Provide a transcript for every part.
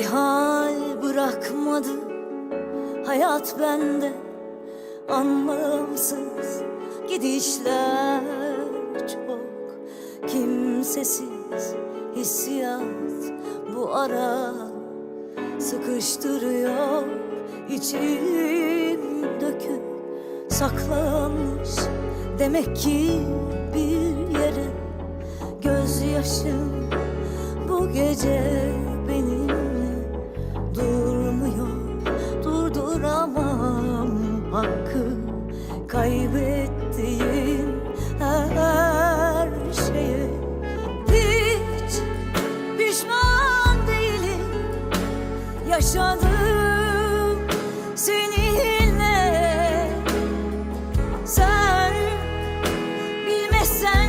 Bir hal bırakmadı. Hayat bende Anlamsız gidişler çok. Kimsesiz hissiyat bu ara Sıkıştırıyor. İçim döküp Saklanmış. Demek ki bir yere Gözyaşım bu gece kaybettiğim her şeye Hiç pişman değilim. Yaşadım seninle. Sen bilmesen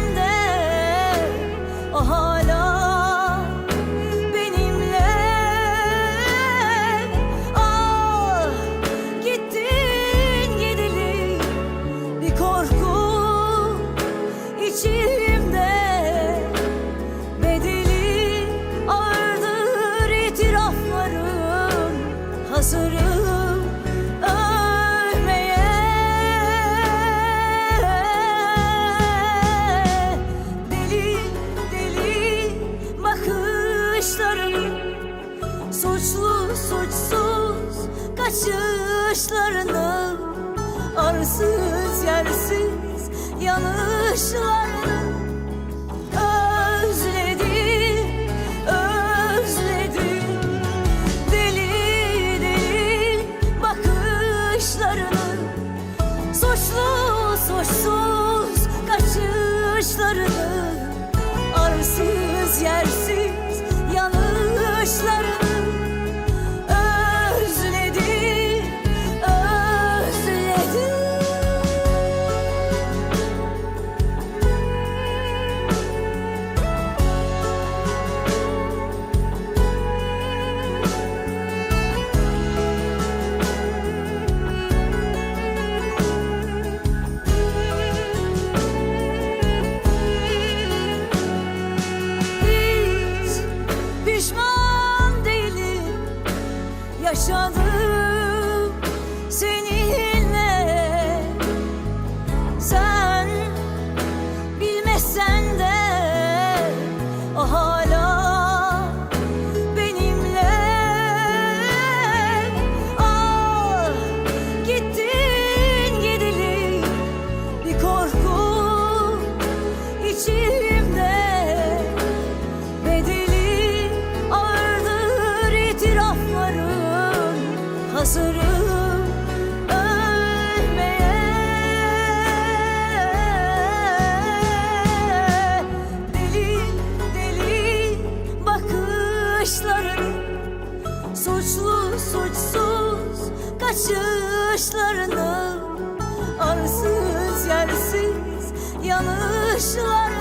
suçsuz kaçışlarını Arsız yersiz yanışlarını yaşadım kaçışlarını Arsız yersiz yanışlarını